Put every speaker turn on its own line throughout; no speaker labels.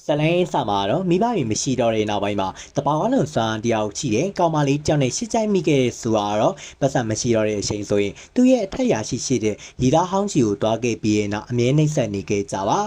ဇလိုင်းစာမှာတော့မိဘတွေမရှိတော့တဲ့နောက်ပိုင်းမှာတပောင်းလုံးစွမ်းတယောက်ရှိတယ်ကောင်မလေးကြောင့်နဲ့ရှစ်ချိုင်းမိခဲ့တဲ့ဆိုတာတော့ပတ်စံမရှိတော့တဲ့အချိန်ဆိုရင်သူ့ရဲ့အထက်ရာရှိရှိတဲ့ရီသားဟောင်းကြီးကိုတွားခဲ့ပြီးရင်တော့အမြဲနှိမ့်ဆက်နေခဲ့ကြပါ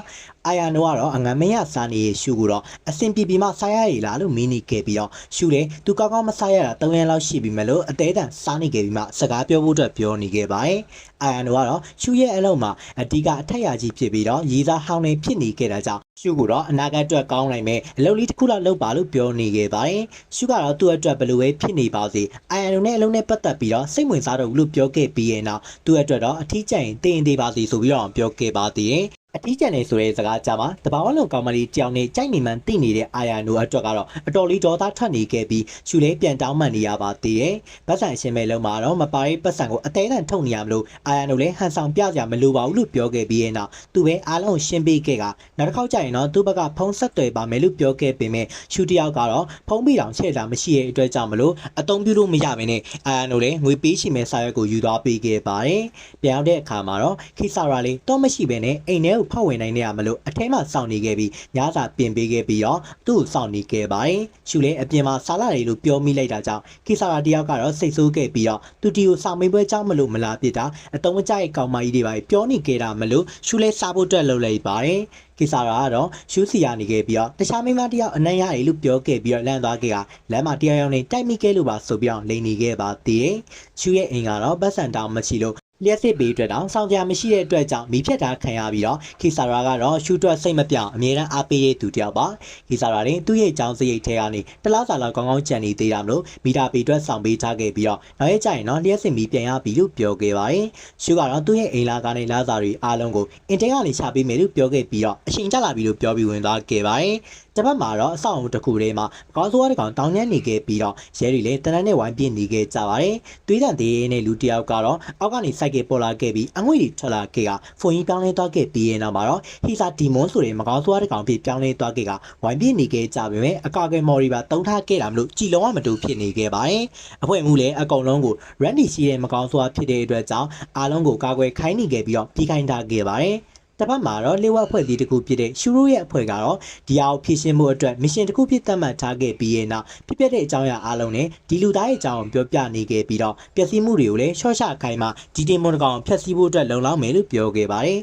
အာယာနိုကတော့အငမရစားနေရှုကိုတော့အစင်ပြေပြေမှစားရရည်လားလို့မင်းနေခဲ့ပြီးတော့ရှုတယ်သူကောင်းကောင်းမစားရတာ၃ရက်လောက်ရှိပြီမဲ့လို့အသေးတန်စားနေခဲ့ပြီးမှစကားပြောဖို့အတွက်ပြောနေခဲ့ပါတယ်အာယာနိုကတော့ရှုရဲ့အလုံးမှာအဓိကအထက်ရာကြီးဖြစ်ပြီးတော့ရီသားဟောင်းနေဖြစ်နေခဲ့တာကြောင့်ရှုကိုတော့အနာဂတ်အတွက်ကောင်းနိုင်မယ်အလုပ်လေးတစ်ခုလောက်လုပ်ပါလို့ပြောနေခဲ့ပါတယ်ရှုကတော့သူ့အတွက်ဘယ်လိုပဲဖြစ်နေပါစေအာယာနိုနဲ့အလုံးနဲ့ပတ်သက်ပြီးတော့စိတ်ဝင်စားတော့ဘူးလို့ပြောခဲ့ပြီးရင်တော့သူ့အတွက်တော့အထီးကျရင်တင်သေးပါစေဆိုပြီးတော့ပြောခဲ့ပါသေးတယ် အထီးကျန်နေဆိုတဲ့စကားကြမှာတဘာဝလုံးကောင်မလေးတယောက်နဲ့ကြိုက်နေမှန်းသိနေတဲ့အာယာနိုအတွက်ကတော့အတော်လေးဒေါသထွက်နေခဲ့ပြီးရှူလေးပြန်တောင်းမှန်နေရပါသေးတယ်။ပတ်စံအရှင်မဲ့လုံးမှာတော့မပါရေးပတ်စံကိုအသေးအံထုတ်နေရမလို့အာယာနိုလည်းဟန်ဆောင်ပြကြမလိုပါဘူးလို့ပြောခဲ့ပြီးရဲ့နောက်သူပဲအားလုံးရှင်းပေးခဲ့ကနောက်တစ်ခေါက်ကျရင်တော့သူ့ဘက်ကဖုံးဆက်သွယ်ပါမယ်လို့ပြောခဲ့ပေမဲ့ရှူတယောက်ကတော့ဖုံးပြီးတောင်ချဲ့တာမရှိတဲ့အတွက်ကြောင့်မလို့အသုံးပြုလို့မရဘဲနဲ့အာယာနိုလည်းငွေပေးရှိမဲ့စာရွက်ကိုယူသွားပေးခဲ့ပါတယ်။ပြန်ရောက်တဲ့အခါမှာတော့ခိဆာရာလေးတော့မရှိဘဲနဲ့အိမ်ထဲကိုဖောက်ဝင်နိုင်နေရမလို့အထဲမှာစောင့်နေခဲ့ပြီးညစာပြင်ပေးခဲ့ပြီးတော့သူ့ကိုစောင့်နေခဲ့ပါတယ်။ရှူလည်းအပြင်မှာဆာလာရီလို့ပြောမိလိုက်တာကြောင့်ခိဆာရာတယောက်ကတော့စိတ်ဆိုးခဲ့ပြီးတော့သူတီကိုစာမေးပွဲကြောင်းမလို့မလားပြစ်တာအတုံးမကြိုက်ကောင်မကြီးတွေပါပြောနေခဲ့တာမလို့ရှူလည်းစားဖို့အတွက်လုပ်လိုက်ပါတယ်။ကိစာရာကတော့ရှူးစီရနေခဲ့ပြီးတော့တခြားမိန်းမတယောက်အနံ့ရရလို့ပြောခဲ့ပြီးတော့လန့်သွားခဲ့ကလမ်းမှာတယောက်ယောက်နဲ့တိုက်မိခဲ့လို့ပါဆိုပြီးတော့လိန်နေခဲ့ပါသေးတယ်။ရှူးရဲ့အိမ်ကတော့ပတ်စံတောင်မရှိလို့ လျှက်စစ်ပေးအတွက်တောင်စောင့်ကြမရှိတဲ့အတွက်ကြောင့်မိဖြတ်တာခံရပြီးတော့ခိစာရာကတော့ရှူတွက်စိတ်မပြောင်းအမြဲတမ်းအားပေးတဲ့သူတစ်ယောက်ပါခိစာရာရင်သူ့ရဲ့အကြောင်းစရိတ်ထဲကနေတလားစာလောက်ကောင်းကောင်းကြံနေသေးတာမလို့မိတာပေအတွက်ဆောင်ပေးထားခဲ့ပြီးတော့နောက်ရက်ကျရင်တော့လျှက်စစ်မီပြန်ရပြီလို့ပြောခဲ့ပါတယ်ရှူကတော့သူ့ရဲ့အိမ်လာကနေလာစာတွေအားလုံးကိုအင်တဲကနေရှာပေးမယ်လို့ပြောခဲ့ပြီးတော့အချိန်ကျလာပြီလို့ပြောပြီးဝင်သွားခဲ့ပါတယ်တစ်ပတ်မှာတော့အဆောက်အုံတစ်ခုထဲမှာကောင်းဆိုးရတဲ့ကောင်တောင်းညမ်းနေခဲ့ပြီးတော့ရဲတွေလည်းတနက်နဲ့ဝိုင်းပြစ်နေခဲ့ကြပါတယ်။သွေးတန်သေးနဲ့လူတစ်ယောက်ကတော့အောက်ကနေစိုက်ကပေါ်လာခဲ့ပြီးအငွေ့တွေထွက်လာခဲ့ကဖုန်ကြီးပြောင်းလဲသွားခဲ့ပြီးရင်တော့မှာတော့ဟီစာဒီမွန်ဆိုတဲ့မကောင်းဆိုးရတဲ့ကောင်ဖြစ်ပြောင်းလဲသွားခဲ့ကဝိုင်းပြစ်နေခဲ့ကြပေမဲ့အကာကယ်မော်ရီပါတုံးထားခဲ့တာမလို့ကြည်လုံးဝမတူဖြစ်နေခဲ့ပါတယ်။အဖွဲ့မှုလည်းအကုန်လုံးကို Randy ရှိတဲ့မကောင်းဆိုးရဖြစ်တဲ့အတွက်ကြောင့်အားလုံးကိုကာကွယ်ခိုင်းနေခဲ့ပြီးတော့ပြီးခိုင်းထားခဲ့ပါတယ်။ တစ်ဖက်မှာတော့လေဝက်အဖွဲ့အစည်းတစ်ခုဖြစ်တဲ့ရှူရိုရဲ့အဖွဲ့ကတော့ဒီအားကိုဖြည့်ရှင်းမှုအတွက်မရှင်တစ်ခုဖြစ်သတ်မှတ်ထားခဲ့ပြီးရဲ့နောက်ဖြစ်ပျက်တဲ့အကြောင်းအရာအားလုံးနဲ့ဒီလူသားရဲ့အကြောင်းကိုပြောပြနေခဲ့ပြီးတော့ပျက်စီးမှုတွေကိုလည်းရှော့ချခိုင်းမှဒီတင်မွန်တကောင်ဖျက်ဆီးဖို့အတွက်လုံလောက်မယ်လို့ပြောခဲ့ပါတယ်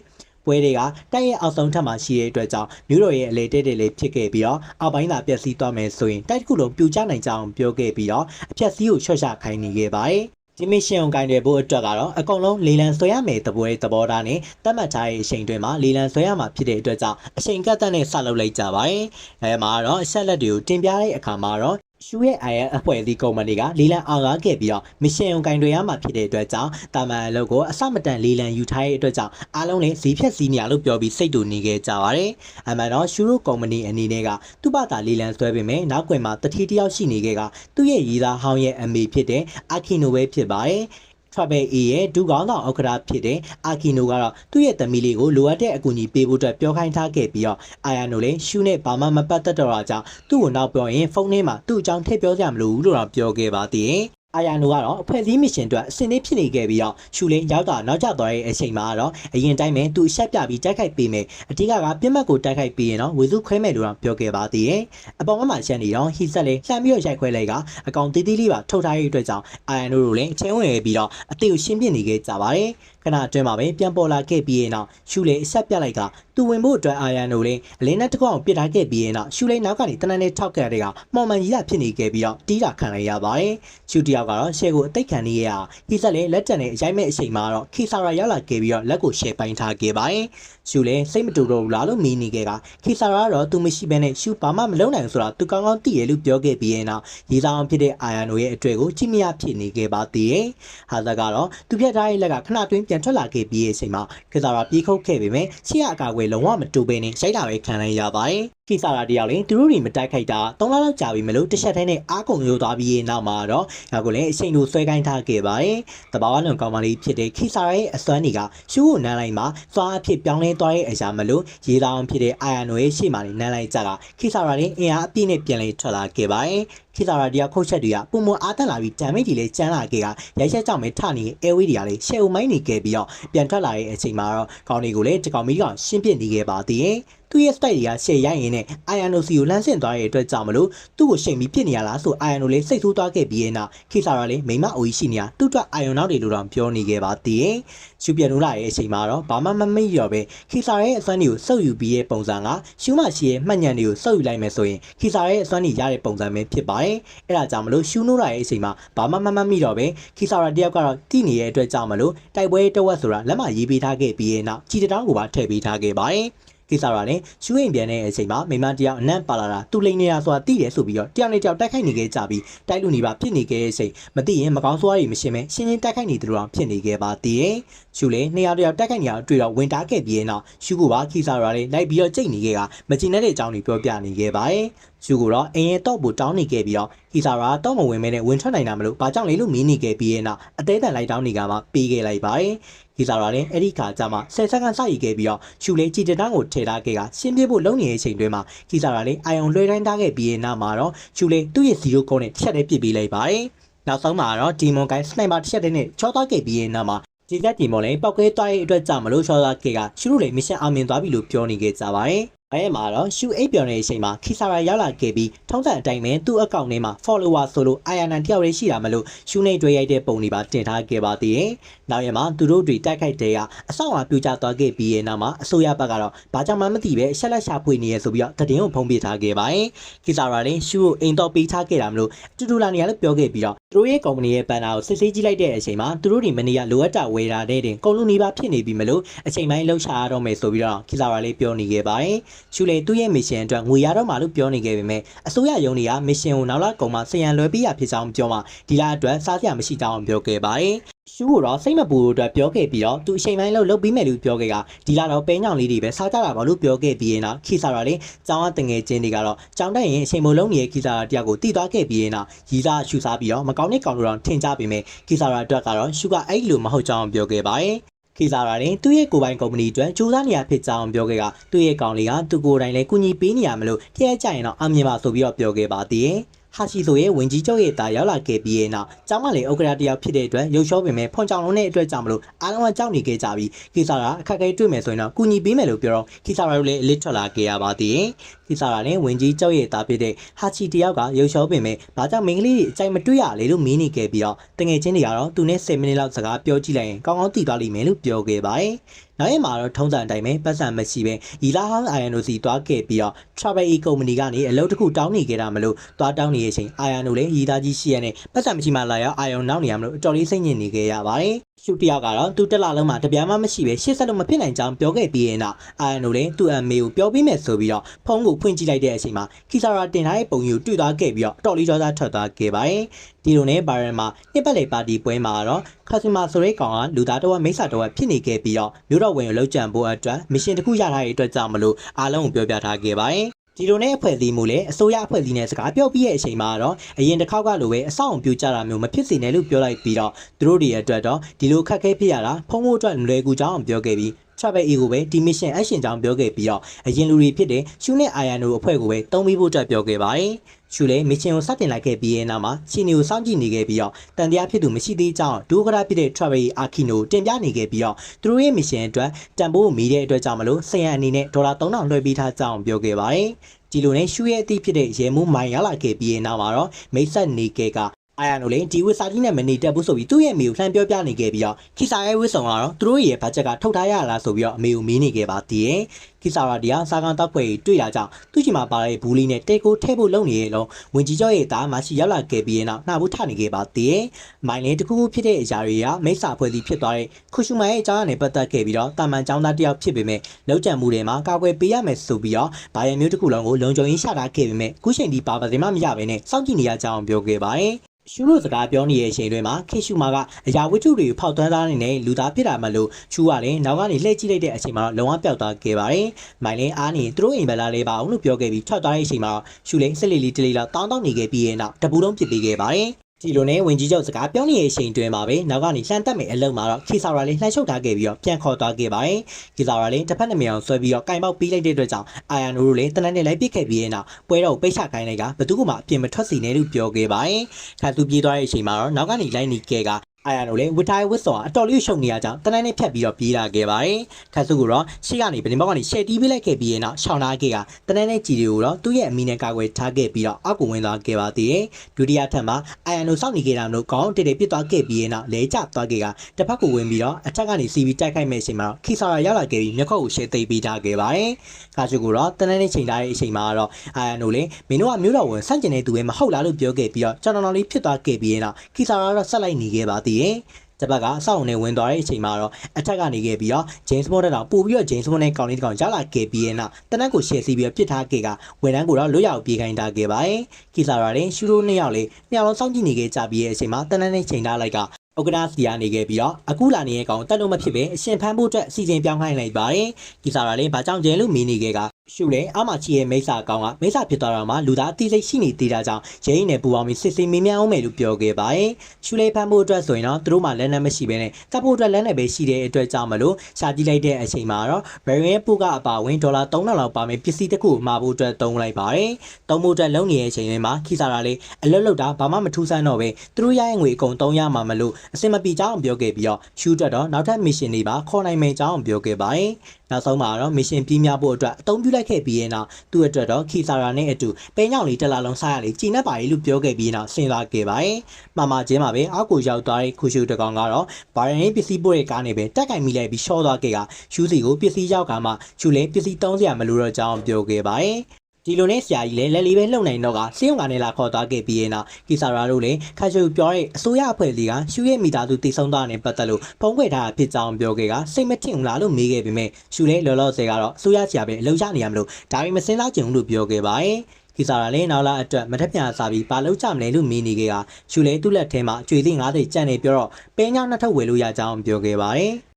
ပွဲတွေကတိုက်ရဲ့အောက်ဆုံးထပ်မှာရှိတဲ့အတွက်ကြောင့်မြို့တော်ရဲ့အလေတဲတဲလေးဖြစ်ခဲ့ပြီးတော့အောက်ပိုင်းသာပျက်စီးသွားမယ်ဆိုရင်တိုက်တစ်ခုလုံးပြိုကျနိုင်ကြအောင်ပြောခဲ့ပြီးတော့အဖြက်စီးကိုရှော့ချခိုင်းနေခဲ့ပါတယ် ဒီမစ်ရှင်ကိုဂိုင်းတွေဖို့အတွက်ကတော့အကုန်လုံးလေလံဆွဲရမယ်တပွဲသဘောထားနဲ့တတ်မှတ်ထားတဲ့အချိန်တွင်မှာလေလံဆွဲရမှာဖြစ်တဲ့အတွက်ကြောင့်အချိန်ကတ်တဲ့နဲ့ဆက်လုပ်လိုက်ကြပါတယ်။အဲမှာတော့အချက်လက်တွေကိုတင်ပြတဲ့အခါမှာတော့ ရှူရဲ့ IR အဖွဲ့အစည်းကုမ္ပဏီကလီလန်အောင်ကားခဲ့ပြီးတော့မရှင်ုံကင်တွေရမှာဖြစ်တဲ့အတွက်ကြောင့်တာမန်အလုပ်ကိုအစမတန်လီလန်ယူထားတဲ့အတွက်ကြောင့်အားလုံးလည်းဈေးဖြတ်စည်းနေရလို့ပြောပြီးစိတ်တူနေခဲ့ကြပါတယ်။အမှန်တော့ရှူရိုကုမ္ပဏီအနေနဲ့ကသူ့ဘာသာလီလန်ဆွဲပေမဲ့နောက်ကွယ်မှာတတိတယောက်ရှိနေခဲ့ကသူ့ရဲ့ရည်သားဟောင်းရဲ့အမေဖြစ်တဲ့အာကီနိုပဲဖြစ်ပါတယ်။ Travel A ရဲ့ဒူကောင်းဆောင်ဥက္ကဋ္ဌဖြစ်တဲ့အာကီနိုကတော့သူ့ရဲ့သမီးလေးကိုလိုအပ်တဲ့အကူအညီပေးဖို့အတွက်ပြောခိုင်းထားခဲ့ပြီးတော့အာယာနိုလည်းရှူနဲ့ဘာမှမပတ်သက်တော့တာကြောင့်သူ့ကိုနောက်ပြောရင်ဖုန်းထဲမှာသူ့အကြောင်းထည့်ပြောကြမလို့ဘူးလို့တော့ပြောခဲ့ပါသေးတယ်။ အာယာနိုကတော့အဖွဲ့အစည်းမစ်ရှင်အတွက်အစင်းလေးဖြစ်နေခဲ့ပြီးတော့ရှူလင်းရောက်တာနောက်ကျသွားတဲ့အချိန်မှာတော့အရင်တိုင်းပဲသူအဆက်ပြပြီးတိုက်ခိုက်ပေးမယ်အတိကကပြစ်မှတ်ကိုတိုက်ခိုက်ပေးရင်တော့ဝေစုခွဲမယ်လို့တော့ပြောခဲ့ပါသေးတယ်အပေါ်မှာရှန်နေတော့ဟီဆက်လေးလှမ်းပြီးတော့ရိုက်ခွဲလိုက်ကအကောင်တီးတီးလေးပါထုတ်ထားတဲ့အတွက်ကြောင့်အာယာနိုတို့လည်းအချင်းဝင်ပြီးတော့အသေးကိုရှင်းပြနေခဲ့ကြပါတယ် ခဏအတွင်းမှာပဲပြန်ပေါ်လာခဲ့ပြီးရင်တော့ရှူလေအဆက်ပြလိုက်ကသူဝင်ဖို့အတွက်အာရန်တို့လည်းအလင်းနဲ့တကောင်ပစ်ထားခဲ့ပြီးရင်တော့ရှူလေနောက်ကနေတနက်နဲ့ထောက်ခဲ့တဲ့ကမော်မန်ကြီးကဖြစ်နေခဲ့ပြီးတော့တီးတာခံလိုက်ရပါတယ်ရှူတယောက်ကတော့ရှယ်ကိုအသိခံနေရဟိဆက်လည်းလက်တန်နဲ့အရိုက်မဲ့အချိန်မှာတော့ခီဆာရာရောက်လာခဲ့ပြီးတော့လက်ကိုရှယ်ပိုင်းထားခဲ့ပါတယ်ရှူလေစိတ်မတူတော့ဘူးလားလို့မီးနေခဲ့ကခီဆာရာကတော့သူမရှိဘဲနဲ့ရှူဘာမှမလုပ်နိုင်ဆိုတာသူကောင်းကောင်းသိရလို့ပြောခဲ့ပြီးရင်တော့ရေဆောင်ဖြစ်တဲ့အာရန်တို့ရဲ့အတွေ့ကိုကြည့်မရဖြစ်နေခဲ့ပါသေးတယ်ဟာဇာကတော့သူပြတ်ထားတဲ့လက်ကခဏတွင်းပြန်ထွက်လာခဲ့ပြီးရဲ့အချိန်မှာခီဆာရာပြေးခုတ်ခဲ့ပေမဲ့ရှေ့ရအကာအကွယ်လုံးဝမတူဘဲနဲ့ရိုက်တာပဲခံလိုက်ရပါတယ်ခီဆာရာတယောက်လည်းသူတို့တွေမတိုက်ခိုက်တာ၃လလောက်ကြာပြီမလို့တစ်ချက်တည်းနဲ့အားကုန်ရိုးသွားပြီးရဲ့နောက်မှာတော့ဒါကိုလည်းအချိန်လိုဆွဲကိုင်းထားခဲ့ပါတယ်တဘာဝလွန်ကောင်မလေးဖြစ်တဲ့ခီဆာရာရဲ့အစွမ်းတွေကရှူးကိုနမ်းလိုက်မှာစွာအဖြစ်ပြောင်းလဲသွားတဲ့အရာမလို့ရေတောင်ဖြစ်တဲ့အာယန်နိုရဲ့ရှေ့မှာနေနမ်းလိုက်ကြတာခီဆာရာလည်းအင်အားအပြည့်နဲ့ပြန်လဲထွက်လာခဲ့ပါတယ်ခိတာရာတယောက်ခုတ်ချက်တွေကပုံမအားတက်လာပြီးဒံမိတ်တွေလည်းကျန်းလာခဲ့ကရိုက်ချက်ကြောင့်ပဲထနေအဲဝေးတွေကလည်းရှယ်အုံမိုင်းနေခဲ့ပြီးတော့ပြန်ထွက်လာတဲ့အချိန်မှာတော့ကောင်းတွေကိုလည်းတကောင်မီကောင်ရှင်းပြနေခဲ့ပါသေးတယ်။တ သူ့ရဲ့ style တွေကရှေ့ရိုက်ရင်းနဲ့ INOC ကိုလှမ်းဆင့်သွားတဲ့အတွက်ကြောင့်မလို့သူ့ကိုချိန်ပြီးပြစ်နေရလားဆို INO လေးစိတ်ဆိုးသွားခဲ့ပြီးရဲ့နောက်ခိစာရာလေးမိမအိုကြီးရှိနေတာသူ့အတွက် ION နောက်တွေလိုတော့ပြောနေခဲ့ပါသေးတယ်ရှူပြန်လို့လာတဲ့အချိန်မှာတော့ဘာမှမမိရောပဲခိစာရဲ့အစွမ်းတွေကိုစုပ်ယူပြီးရဲ့ပုံစံကရှူမရှိရဲ့မှတ်ညံတွေကိုစုပ်ယူလိုက်မယ်ဆိုရင်ခိစာရဲ့အစွမ်းတွေရတဲ့ပုံစံပဲဖြစ်ပါတယ်အဲ့ဒါကြောင့်မလို့ရှူနိုးလာရဲ့အချိန်မှာဘာမှမမမိတော့ပဲခိစာရာတယောက်ကတော့တိနေတဲ့အတွက်ကြောင့်မလို့တိုက်ပွဲတဝက်ဆိုတာလက်မရေးပေးထားခဲ့ပြီးရဲ့နောက်ကြည်တောင်းကိုပါထည့်ပေးထားခဲ့ပါတယ် ကိစ္စရာလည်းရှူရင်ပြန်တဲ့အချိန်မှာမိမတယောက်အနံ့ပါလာတာသူလိန်နေတာဆိုတာသိတယ်ဆိုပြီးတော့တယောက်နဲ့တယောက်တိုက်ခိုက်နေခဲ့ကြပြီးတိုက်လူနေပါဖြစ်နေခဲ့တဲ့အချိန်မသိရင်မကောင်းဆိုးရည်မရှင်းမဲရှင်းရှင်းတိုက်ခိုက်နေသူတို့အောင်ဖြစ်နေခဲ့ပါသေးတယ်ရှူလည်းနှစ်ယောက်တယောက်တိုက်ခိုက်နေရတွေ့တော့ဝင်တားခဲ့ပြီးရဲ့နောက်ရှူကပါခိစာရာလည်းလိုက်ပြီးတော့ကြိတ်နေခဲ့ကမကျင်တဲ့အကြောင်းတွေပြောပြနေခဲ့ပါတယ်ရှူကတော့အရင်တော့ဘူးတောင်းနေခဲ့ပြီးတော့ခိစာရာတော့မဝင်မဲနဲ့ဝင်ထွက်နိုင်တာမလို့ဘာကြောင့်လဲလို့မင်းနေခဲ့ပြီးရဲ့နောက်အသေးတန်လိုက်တောင်းနေကမှပေးခဲ့လိုက်ပါတယ် ဒီစာရာလည်းအဲ့ဒီခါကျမှ10စက္ကန့်စရည်ခဲ့ပြီးတော့ရှူလေးကြည်တတန်းကိုထည့်ထားခဲ့ကရှင်းပြဖို့လုံနေတဲ့အချိန်တွင်းမှာဒီစာရာလည်းအိုင်အောင်လွှဲတိုင်းထားခဲ့ပြီးရဲ့နောက်မှာတော့ရှူလေးသူ့ရဲ့0ကုန်းနဲ့တစ်ချက်တည်းပြစ်ပေးလိုက်ပါတယ်နောက်ဆုံးမှာတော့ဒီမွန်ကိုင်းစနိုက်ပါတစ်ချက်တည်းနဲ့ချောသွားခဲ့ပြီးရဲ့နောက်မှာဒီသက်ဒီမွန်လည်းပောက်ကွဲသွားရဲ့အတွက်ကြောင့်မလို့ချောသွားခဲ့ကရှူလို့လည်းမရှင်အောင်မြင်သွားပြီလို့ပြောနေခဲ့ကြပါတယ် အဲမှာတော့ရှူအိတ်ပြောင်းနေတဲ့အချိန်မှာခီဆာရာရောက်လာခဲ့ပြီးထုံးစံအတိုင်းပဲသူ့အကောင့်ထဲမှာ follower ဆိုလို့ IANN တယောက်လေးရှိတာမလို့ရှူနေတွေ့ရိုက်တဲ့ပုံတွေပါတင်ထားခဲ့ပါသေးတယ်။နောက်ရမှာသူတို့တွေတိုက်ခိုက်တဲ့ကအဆောက်အအပြူကျသွားခဲ့ပြီးရဲ့နောက်မှာအစိုးရဘက်ကတော့ဘာကြောင့်မှမသိပဲရှက်လက်ရှာဖွေနေရဆိုပြီးတော့တည်င်းကိုဖုံးပြထားခဲ့ပါတယ်။ခီဆာရာလည်းရှူကိုအိမ်တော့ပေးထားခဲ့တာမလို့အတူတူလာနေရလို့ပြောခဲ့ပြီးတော့သူတို့ရဲ့ကုမ္ပဏီရဲ့ဘန်နာကိုစစ်ဆေးကြည့်လိုက်တဲ့အချိန်မှာသူတို့တွေမနေရလိုအပ်တာဝယ်တာတဲ့တင်ကုန်လုံးနေပါဖြစ်နေပြီမလို့အချိန်ပိုင်းလှုပ်ရှားရတော့မယ်ဆိုပြီးတော့ခီဆာရာလေးပြောနေခဲ့ပါတယ်။ရှူလေသူ့ရဲ့မစ်ရှင်အတွက်ငွေရတော့မှလို့ပြောနေခဲ့ပေမဲ့အစိုးရရုံးတွေကမစ်ရှင်ကိုနောက်လာကုန်မှဆရန်လွယ်ပေးရဖြစ်ကြောင်းပြောမှဒီလအတွက်စားစရာမရှိကြောင်းပြောခဲ့ပါတယ်။ရှူကိုတော့စိတ်မပူလို့အတွက်ပြောခဲ့ပြီးတော့သူအချိန်ပိုင်းလောက်လုပ်ပြီးမယ်လို့ပြောခဲ့ကဒီလာတော့ပဲညောင်လေးတွေပဲစားကြတာပါလို့ပြောခဲ့ပြီးရင်တော့ခီဆာရာလေးကျောင်းအတငယ်ချင်းတွေကတော့ကျောင်းတက်ရင်အချိန်မိုးလုံးနေတဲ့ခီဆာရာတယောက်ကိုတည်သွားခဲ့ပြီးရင်တော့ရီးစားရှူစားပြီးတော့မကောင်းတဲ့ကောင်တို့တော့ထင်ကြပေမဲ့ခီဆာရာအတွက်ကတော့ရှူကအဲ့လိုမဟုတ်ကြောင်းပြောခဲ့ပါတယ်။ ခိစားရာရင်သူ့ရဲ့ကိုယ်ပိုင်ကုမ္ပဏီအတွက်စူးစမ်းနေရဖြစ်ကြောင်းပြောခဲ့ကသူ့ရဲ့ကောင်လေးကသူကိုယ်တိုင်လည်းကူညီပေးနေရမလို့တည့်ရကြရင်တော့အမြင်ပါဆိုပြီးတော့ပြောခဲ့ပါသေးတယ်။ ဟာရှိဆိုရဲ့ဝင်ကြီးချုပ်ရဲ့တာရောက်လာခဲ့ပြီးရဲ့နောက်ကျောင်းမလေးဥက္ကရာတယောက်ဖြစ်တဲ့အတွက်ရုပ်ရှောပေမဲ့ဖွန်ချောင်လုံးတဲ့အတွက်ကြောင့်မလို့အားလုံးကကြောက်နေခဲ့ကြပြီးခိစားရာအခက်အခဲတွေ့မယ်ဆိုရင်တော့ကူညီပေးမယ်လို့ပြောတော့ခိစားရာတို့လည်းအလစ်ထွက်လာခဲ့ရပါသေးတယ်။ခိစားရာနဲ့ဝင်ကြီးချုပ်ရဲ့တာဖြစ်တဲ့ဟာချီတယောက်ကရုပ်ရှောပေမဲ့ဘာကြောင့်မိန်းကလေးတွေအကြိုက်မတွေ့ရလေလို့မင်းနေခဲ့ပြီးတော့တငယ်ချင်းတွေကတော့သူနဲ့10မိနစ်လောက်စကားပြောကြည့်လိုက်ရင်ကောင်းကောင်းသိသွားလိမ့်မယ်လို့ပြောခဲ့ပါတယ်။ နောက်ရက်မှာတော့ထုံးစံအတိုင်းပဲပတ်စံမရှိပဲရီလာဟောင်း INOC သွားခဲ့ပြီးတော့ Travel E Company ကနေအလုပ်တစ်ခုတောင်းနေခဲ့တာမလို့သွားတောင်းနေတဲ့အချိန် INO လည်းရီသားကြီးရှိရတဲ့ပတ်စံမရှိမှလာရောက် ION နောက်နေရမလို့အတော်လေးစိတ်ညစ်နေခဲ့ရပါတယ်။ ရှုတယောက်ကတော့သူတက်လာလုံးမှာတပြားမှမရှိပဲရှစ်ဆက်လို့မဖြစ်နိုင်ကြောင်းပြောခဲ့ပြီးရင်တော့ INO လည်းသူ့အမေကိုပြောပေးမယ်ဆိုပြီးတော့ဖုန်းကိုဖွင့်ကြည့်လိုက်တဲ့အချိန်မှာခီဆာရာတင်ထားတဲ့ပုံကြီးကိုတွေ့သွားခဲ့ပြီးတော့အတော်လေးကြောသားထွက်သွားခဲ့ပါတယ်။ဒီလိုနဲ့ဘာရန်မှာနှစ်ပတ်လေပါတီပွဲမှာတော့ခါစီမာဆိုတဲ့ကောင်ကလူသားတော်မိတ်ဆာတော်ဖြစ်နေခဲ့ပြီးတော့မြို့တော်ဝင်ကိုလှုပ်ကြံဖို့အတွက်မရှင်တစ်ခုရထားတဲ့အတွက်ကြောင့်မလို့အားလုံးကိုပြောပြထားခဲ့ပါတယ်။ ဒီလိုနဲ့အဖွဲ့အစည်းမျိုးလည်းအစိုးရအဖွဲ့အစည်းနဲ့စကားပြောပြီးရဲ့အချိန်မှာတော့အရင်တစ်ခေါက်ကလိုပဲအဆောင်ပြူကြတာမျိုးမဖြစ်စေနဲ့လို့ပြောလိုက်ပြီးတော့သူတို့တွေအတွက်တော့ဒီလိုခက်ခဲဖြစ်ရတာဖုံးဖို့အတွက်လွယ်ကူကြောင်းပြောခဲ့ပြီး Travel E ကိုပဲဒီ mission action ကြောင်းပြောခဲ့ပြီးတော့အရင်လူတွေဖြစ်တဲ့ရှူနဲ့ Ayano အဖွဲ့ကိုပဲတုံးပြီးဖို့အတွက်ပြောခဲ့ပါတယ်။ ရှူလည်း mission ကိုစတင်လိုက်ခဲ့ပြီးရဲ့နောက်မှာရှင်နီကိုစောင့်ကြည့်နေခဲ့ပြီးတော့တန်တရားဖြစ်သူမရှိသေးကြောင်းဒုက္ခရဖြစ်တဲ့ Travel E Akino တင်ပြနေခဲ့ပြီးတော့သူတို့ရဲ့ mission အတွက်တန်ဖိုးကိုမီတဲ့အတွက်ကြောင့်မလို့ဆယံအနေနဲ့ဒေါ်လာ3000လွှဲပေးထားကြောင်းပြောခဲ့ပါတယ်။ဒီလိုနဲ့ရှူရဲ့အသည့်ဖြစ်တဲ့ရေမှုမိုင်ရလာခဲ့ပြီးရဲ့နောက်မှာတော့မိတ်ဆက်နေကဲက အာရနိုလည်းဒီဝစ်စာကြီးနဲ့မနေတက်ဘူးဆိုပြီးသူ့ရဲ့အမေကိုလှမ်းပြောပြနေခဲ့ပြီးတော့ခိစာရဲ့ဝစ်ဆောင်ကတော့သူတို့ရဲ့ဘတ်ဂျက်ကထုတ်ထားရလားဆိုပြီးတော့အမေကိုမေးနေခဲ့ပါသေးတယ်ခိစာရာဒီကစာကန်တောက်ခွေတွေ့တာကြောင့်သူ့ချီမှာပါတဲ့ဘူးလေးနဲ့တဲကိုထဲဖို့လုပ်နေရလုံးဝင်ကြီးကျော်ရဲ့သားမရှိရောက်လာခဲ့ပြီးနောက်နှာဘူးထနေခဲ့ပါသေးတယ်မိုင်လင်းတစ်ခုခုဖြစ်တဲ့အရာတွေကမိစ္ဆာဖွဲ့စည်းဖြစ်သွားတဲ့ခုရှုမိုင်ရဲ့အကြောင်းအရာနဲ့ပတ်သက်ခဲ့ပြီးတော့တာမန်ចောင်းသားတစ်ယောက်ဖြစ်ပေမဲ့လောက်ကျန်မှုတွေမှာကာကွယ်ပေးရမယ်ဆိုပြီးတော့ဗာရန်မျိုးတစ်ခုလုံးကိုလုံခြုံရေးရှာထားခဲ့ပေမဲ့ခုချိန်ဒီပါပါစင်မမရဘဲနဲ့စောင့်ကြည့်နေရကြောင်းပြောခဲ့ပါတယ် ရှူလို့စကားပြောနေတဲ့အချိန်တွေမှာခေရှူမာကအရာဝတ္ထုတွေကိုဖောက်သွန်းသားနေတဲ့လူသားဖြစ်တာမလို့ရှူကလည်းနောက်ကနေလှည့်ကြည့်လိုက်တဲ့အချိန်မှာတော့လုံဝပျောက်သွားခဲ့ပါတယ်။မိုင်လင်းအားနေသူတို့အိမ်ဘက်လာလေးပါအောင်လို့ပြောခဲ့ပြီးထွက်သွားတဲ့အချိန်မှာရှူလေးဆက်လီလီတလီလောက်တောင်းတောင်းနေခဲ့ပြီးရဲ့နောက်တပူလုံးပစ်ပေးခဲ့ပါတယ်။ ဒီလိုနဲ့ဝင်ကြီးချုပ်စကားပြောနေတဲ့အချိန်တွင်မှာပဲနောက်ကနေလှမ်းတက်မယ်အလုံးမှာတော့ခီဆာရာလေးလှမ်းရှုပ်ထားခဲ့ပြီးတော့ပြန်ခေါ်သွားခဲ့ပါတယ်။ခီဆာရာလေးတစ်ဖက်နှမအောင်ဆွဲပြီးတော့ကင်ပေါက်ပြီးလိုက်တဲ့အတွက်ကြောင့်အာယာနိုတို့လည်းတနက်နဲ့လိုက်ပစ်ခဲ့ပြီးတဲ့နောက်ပွဲတော်ပိတ်ချခိုင်းလိုက်ကဘသူကမှအပြင်မထွက်စီနဲ့လို့ပြောခဲ့ပါတယ်။ခါသူပြေးသွားတဲ့အချိန်မှာတော့နောက်ကနေလိုက်နေခဲ့က အာရန်တို့လည်းဝစ်တိုင်းဝစ်စော်အတော်လေးရှုံနေရကြောင်းတနန်းနဲ့ဖြတ်ပြီးတော့ပြေးလာခဲ့ပါတယ်ခတ်စုကိုတော့ရှေ့ကနေဗလင်ဘောက်ကနေရှယ်တီးပေးလိုက်ခဲ့ပြီးရင်တော့ရှောင်းလာခဲ့ကတနန်းနဲ့ကြည်တွေကိုတော့သူ့ရဲ့အမိနဲ့ကာကွယ်ထားခဲ့ပြီးတော့အောက်ကိုဝင်သွားခဲ့ပါသေးတယ်ဒုတိယထပ်မှာအာရန်တို့စောင့်နေခဲ့တာတို့ကောင်းတိတ်တိတ်ပြစ်သွားခဲ့ပြီးရင်တော့လဲကျသွားခဲ့ကတစ်ဖက်ကိုဝင်ပြီးတော့အထက်ကနေစီးပြီးတိုက်ခိုက်မဲ့အချိန်မှာတော့ခီဆာရာရောက်လာခဲ့ပြီးမျက်ခုတ်ကိုရှယ်သိပ်ပေးထားခဲ့ပါတယ်ခါစုကိုတော့တနန်းနဲ့ချိန်ထားတဲ့အချိန်မှာတော့အာရန်တို့လည်းမင်းတို့ကမျိုးတော်ဝင်ဆန့်ကျင်နေသူပဲမဟုတ်လားလို့ပြောခဲ့ပြီးတော့ကျွန်တော်တော်လေးဖြစ်သွားခဲ့ပြီးရင်တော့ခီဆာရာတော့ဆက်လိုက်နေခဲ့ပါသေးတယ်တပတ်ကအဆောက်အုံနဲ့ဝင်သွားတဲ့အချိန်မှာတော့အထက်ကနေခဲ့ပြီးတော့ James Bond တောင်ပို့ပြီးတော့ James Bond နဲ့ကောင်းလေးတစ်ကောင်ရောက်လာခဲ့ပြီးရင်တော့တနက်ကိုရှယ်စီပြီးတော့ပြစ်ထားခဲ့ကဝန်ထမ်းကိုတော့လွတ်ရအောင်ပြေးခိုင်းထားခဲ့ပါတယ်။ကီဆာရာလည်းရှူရိုနှစ်ယောက်လေးနှစ်ယောက်လုံးစောင့်ကြည့်နေခဲ့ကြပြီးတဲ့အချိန်မှာတနက်နဲ့ချိန်ထားလိုက်ကဥက္ကဋ္ဌစီကနေခဲ့ပြီးတော့အခုလာနေတဲ့ကောင်တက်လို့မဖြစ်ပဲအရှင်ဖမ်းဖို့အတွက်အစီအစဉ်ပြောင်းခိုင်းလိုက်ပါတယ်။ကီဆာရာလည်းဘာကြောင့်ကျဲလို့မီနေခဲ့ကရှုလေအမချီရဲ့မိစ္ဆာကောင်ကမိစ္ဆာဖြစ်သွားတော့မှလူသားအသိစိတ်ရှိနေသေးတာကြောင့်ရဲရင်နဲ့ပူပေါင်းပြီးစစ်စစ်မင်းများအောင်မယ်လို့ပြောခဲ့ပါတယ်။ရှုလေဖမ်းဖို့အတွက်ဆိုရင်တော့သူတို့မှလက်နက်မရှိဘဲနဲ့ကပ်ဖို့အတွက်လက်နက်ပဲရှိတဲ့အတွက်ကြောင့်မလို့ရှာကြည့်လိုက်တဲ့အချိန်မှာတော့ဘယ်ရင်ပူကအပါဝင်ဒေါ်လာ3000လောက်ပါမယ်ပစ္စည်းတစ်ခုမှာဖို့အတွက်သုံးလိုက်ပါတယ်။သုံးဖို့အတွက်လုံနေတဲ့အချိန်တွေမှာခီစာရာလေးအလွတ်လွတ်တာဘာမှမထူးဆန်းတော့ပဲသူတို့ရရဲ့ငွေအကုန်သုံးရမှာမလို့အစင်မပြေကြောင်းပြောခဲ့ပြီးတော့ရှူအတွက်တော့နောက်ထပ်မစ်ရှင်တွေပါခေါ်နိုင်မယ်ကြောင်းပြောခဲ့ပါတယ်။နောက်ဆုံးမှာတော့မစ်ရှင်ပြီးများဖို့အတွက်အသုံးပြုလိုက်ခဲ့ပြီးရင်တော့သူ့အတွက်တော့ခီစာရာနဲ့အတူပဲညောင်လေးတစ်လာလုံးစားရလေးကြည်နပ်ပါလေလို့ပြောခဲ့ပြီးရင်တော့ဆင်သွားခဲ့ပါတယ်။မှာမှာချင်းမှာပဲအောက်ကိုရောက်သွားတဲ့ခူရှူတကောင်ကတော့ဘာရန်ရေးပစ္စည်းပို့တဲ့ကားနဲ့ပဲတက်ကင်မိလိုက်ပြီးရှော့သွားခဲ့ကရှူးစီကိုပစ္စည်းရောက်ကမှရှူလဲပစ္စည်းသုံးစရာမလိုတော့ကြောင်းပြောခဲ့ပါတယ်။ ဒီလိုနဲ့ဆရာကြီးလည်းလက်လေးပဲလှုပ်နိုင်တော့ကစေယုံကနေလာခေါ်သွားခဲ့ပြီးရင်တော့ကီဆာရာတို့လည်းခါရှူပြောတဲ့အစိုးရအဖွဲ့လေးကရှူရဲ့မိသားစုတည်ဆုံသွားတဲ့ပတ်သက်လို့ဖုံးကွယ်ထားတာဖြစ်ကြောင်းပြောခဲ့ကစိတ်မထင်ဘူးလားလို့မေးခဲ့ပေမဲ့ရှူလည်းလောလောဆယ်ကတော့အစိုးရဆရာပဲအလုပ်ရနေရမလို့ဒါပေမဲ့စဉ်းစားကြုံလို့ပြောခဲ့ပါတယ်ကီဆာရာလည်းနောက်လာအတွက်မထက်ပြန်စားပြီးဘာလုပ်ကြမလဲလို့မေးနေခဲ့ကရှူလဲသူ့လက်ထဲမှာအကျွေးသိ50ကျန်နေပြောတော့ပဲညောင်းနှစ်ထုပ်ဝယ်လို့ရကြောင်းပြောခဲ့ပါတယ်။